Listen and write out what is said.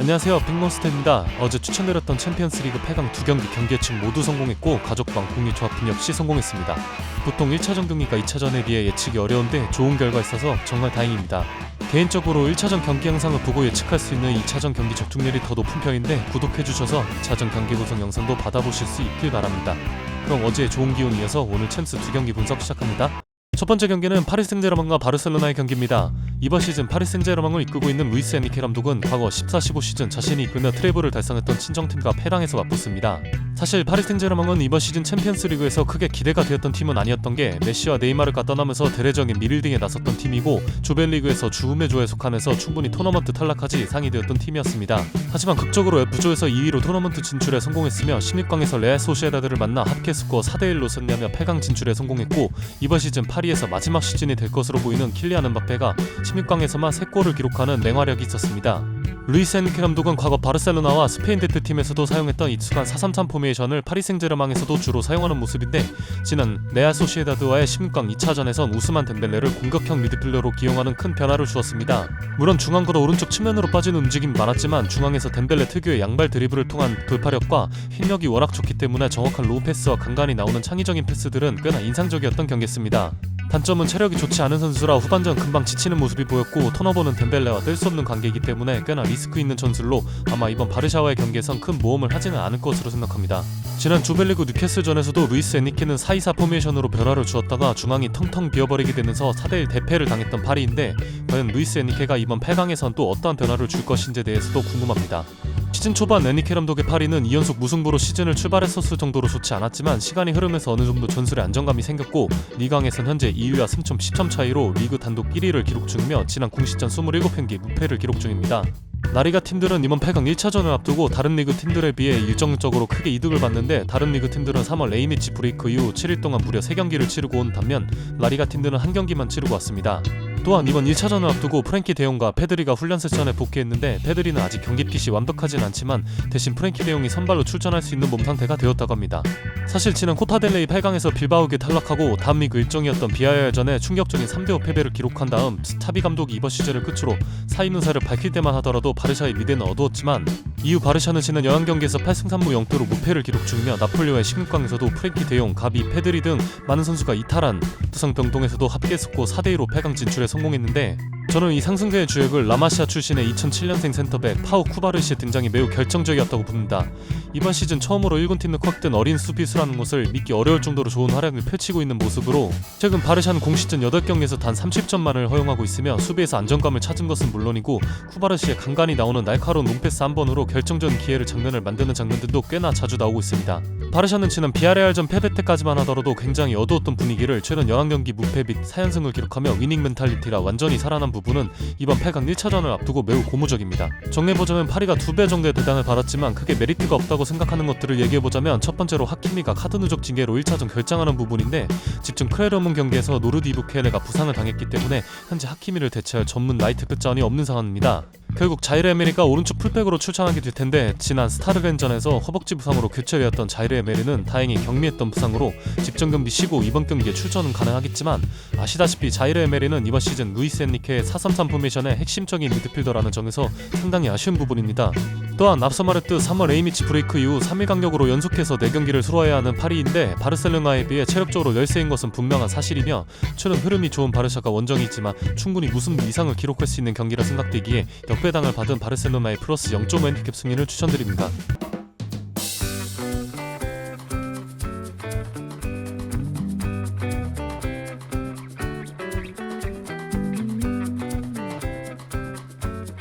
안녕하세요 빅몬스터입니다. 어제 추천드렸던 챔피언스리그 8강 두 경기 경기 예측 모두 성공했고 가족방 조합팀 역시 성공했습니다. 보통 1차전 경기가 2차전에 비해 예측이 어려운데 좋은 결과 있어서 정말 다행입니다. 개인적으로 1차전 경기 영상을 보고 예측할 수 있는 2차전 경기 적중률이 더 높은 편인데 구독해주셔서 2차전 경기 구성 영상도 받아보실 수 있길 바랍니다. 그럼 어제의 좋은 기운 이어서 오늘 챔스 두 경기 분석 시작합니다. 첫 번째 경기는 파리 생제르맹과 바르셀로나의 경기입니다. 이번 시즌 파리 생제르맹을 이끌고 있는 루이스 엔리케 감독은 과거 14-15 시즌 자신이 이끌며 트래블을 달성했던 친정팀과 패랑에서 맞붙습니다. 사실 파리 생제르맹은 이번 시즌 챔피언스리그에서 크게 기대가 되었던 팀은 아니었던 게 메시와 네이마르가 떠나면서 대대적인 미릴딩에 나섰던 팀이고 조별리그에서 주음의 조에 속하면서 충분히 토너먼트 탈락하지 이상이 되었던 팀이었습니다. 하지만 극적으로 F조에서 2위로 토너먼트 진출에 성공했으며 16강에서 레알 소시에다드를 만나 합계 스코어 4대 1로 승리하며 8강 진출에 성공했고 이번 시즌 파리에서 마지막 시즌이 될 것으로 보이는 킬리안 은바페가 16강에서만 3골을 기록하는 맹활약이 있었습니다. 루이스 엔리케 감독은 과거 바르셀로나와 스페인 대표팀에서도 사용했던 익숙한 4-3-3 포메이션을 파리 생제르맹에서도 주로 사용하는 모습인데 지난 레알 소시에다드와의 16강 2차전에선 우스만 덴벨레를 공격형 미드필더로 기용하는 큰 변화를 주었습니다. 물론 중앙보다 오른쪽 측면으로 빠지는 움직임이 많았지만 중앙에서 덴벨레 특유의 양발 드리블을 통한 돌파력과 힘력이 워낙 좋기 때문에 정확한 로우 패스와 간간히 나오는 창의적인 패스들은 꽤나 인상적이었던 경기였습니다. 단점은 체력이 좋지 않은 선수라 후반전 금방 지치는 모습이 보였고 턴오버는 덴벨레와 뗄 수 없는 관계이기 때문에 꽤나 리스크 있는 전술로 아마 이번 바르샤와의 경기에선 큰 모험을 하지는 않을 것으로 생각합니다. 지난 조벨리그 뉴캐슬전에서도 루이스 엔리케는 4-2-4 포메이션으로 변화를 주었다가 중앙이 텅텅 비어버리게 되면서 4대1 대패를 당했던 파리인데 과연 루이스 엔리케가 이번 8강에선 또 어떠한 변화를 줄 것인지에 대해서도 궁금합니다. 시즌 초반 애니케 감독의 파리는 2연속 무승부로 시즌을 출발했었을 정도로 좋지 않았지만 시간이 흐르면서 어느 정도 전술에 안정감이 생겼고 리강에선 현재 2위와 승점 10점 차이로 리그 단독 1위를 기록 중이며 지난 공식전 27경기 무패를 기록 중입니다. 나리가 팀들은 이번 8강 1차전을 앞두고 다른 리그 팀들에 비해 일정적으로 크게 이득을 봤는데 다른 리그 팀들은 3월 A매치 브레이크 이후 7일 동안 무려 3경기를 치르고 온 반면 라리가 팀들은 한 경기만 치르고 왔습니다. 또한 이번 1차전을 앞두고 프랭키 대용과 페드리가 훈련 세션에 복귀했는데 페드리는 아직 경기 핏이 완벽하진 않지만 대신 프랭키 대용이 선발로 출전할 수 있는 몸 상태가 되었다고 합니다. 사실 지난 코파델레이 8강에서 빌바오게 탈락하고 다음 리그 일정이었던 비아야전에 충격적인 3대5 패배를 기록한 다음 스타비 감독이 이번 시즌을 끝으로 사임 의사를 밝힐 때만 하더라도 바르샤의 미대는 어두웠지만 이후 바르샤는 지난 11경기에서 8승 3무 0패로 무패를 기록 중이며 나폴리오의 16강에서도 프랭키 대용, 가비, 페드리 등 많은 선수가 이탈한 두성 병동에서도 합계 스코어 4대 2로 8강 진출에 성공했는데 저는 이 상승세의 주역을 라마시아 출신의 2007년생 센터백 파우 쿠바르시의 등장이 매우 결정적이었다고 봅니다. 이번 시즌 처음으로 1군 팀을 콱든 어린 수비수라는 것을 믿기 어려울 정도로 좋은 활약을 펼치고 있는 모습으로 최근 바르샤는 공시즌 8경기에서 단 30점만을 허용하고 있으며 수비에서 안정감을 찾은 것은 물론이고 쿠바르시의 간간히 나오는 날카로운 롱패스 한 번으로 결정적인 기회를 장면을 만드는 장면들도 꽤나 자주 나오고 있습니다. 바르샤는 지난 비아레알전 패배 때까지만 하더라도 굉장히 어두웠던 분위기를 최근 11경기 무패 및 4연승을 기록하며 위닝 멘탈리티라 완전히 살아난 부분은 이번 8강 1차전을 앞두고 매우 고무적입니다. 정리해보자면 파리가 두배 정도의 대단을 받았지만 크게 메리트가 없다고 생각하는 것들을 얘기해보자면 첫 번째로 하키미가 카드 누적 징계로 1차전 결장하는 부분인데 집중 크레르문 경기에서 노르디브 켈레가 부상을 당했기 때문에 현재 하키미를 대체할 전문 라이트 끝자원이 없는 상황입니다. 결국 자이르 에메리가 오른쪽 풀백으로 출전하게 될 텐데 지난 스타르겐전에서 허벅지 부상으로 교체되었던 자이르 에메리는 다행히 경미했던 부상으로 집정 경기 쉬고 이번 경기에 출전은 가능하겠지만 아시다시피 자이르 에메리는 이번 시즌 루이스 엔리케의 4-3-3 포메이션의 핵심적인 미드필더라는 점에서 상당히 아쉬운 부분입니다. 또한 앞서 말했듯 3월 A매치 브레이크 이후 3일 간격으로 연속해서 4경기를 수로해야 하는 파리인데 바르셀로나에 비해 체력적으로 열세인 것은 분명한 사실이며 최근 흐름이 좋은 바르샤가 원정이지만 충분히 무승부 이상을 기록할 수 있는 경기라 생각되기에 역배당을 받은 바르셀로나의 플러스 0.5 핸디캡 승리를 추천드립니다.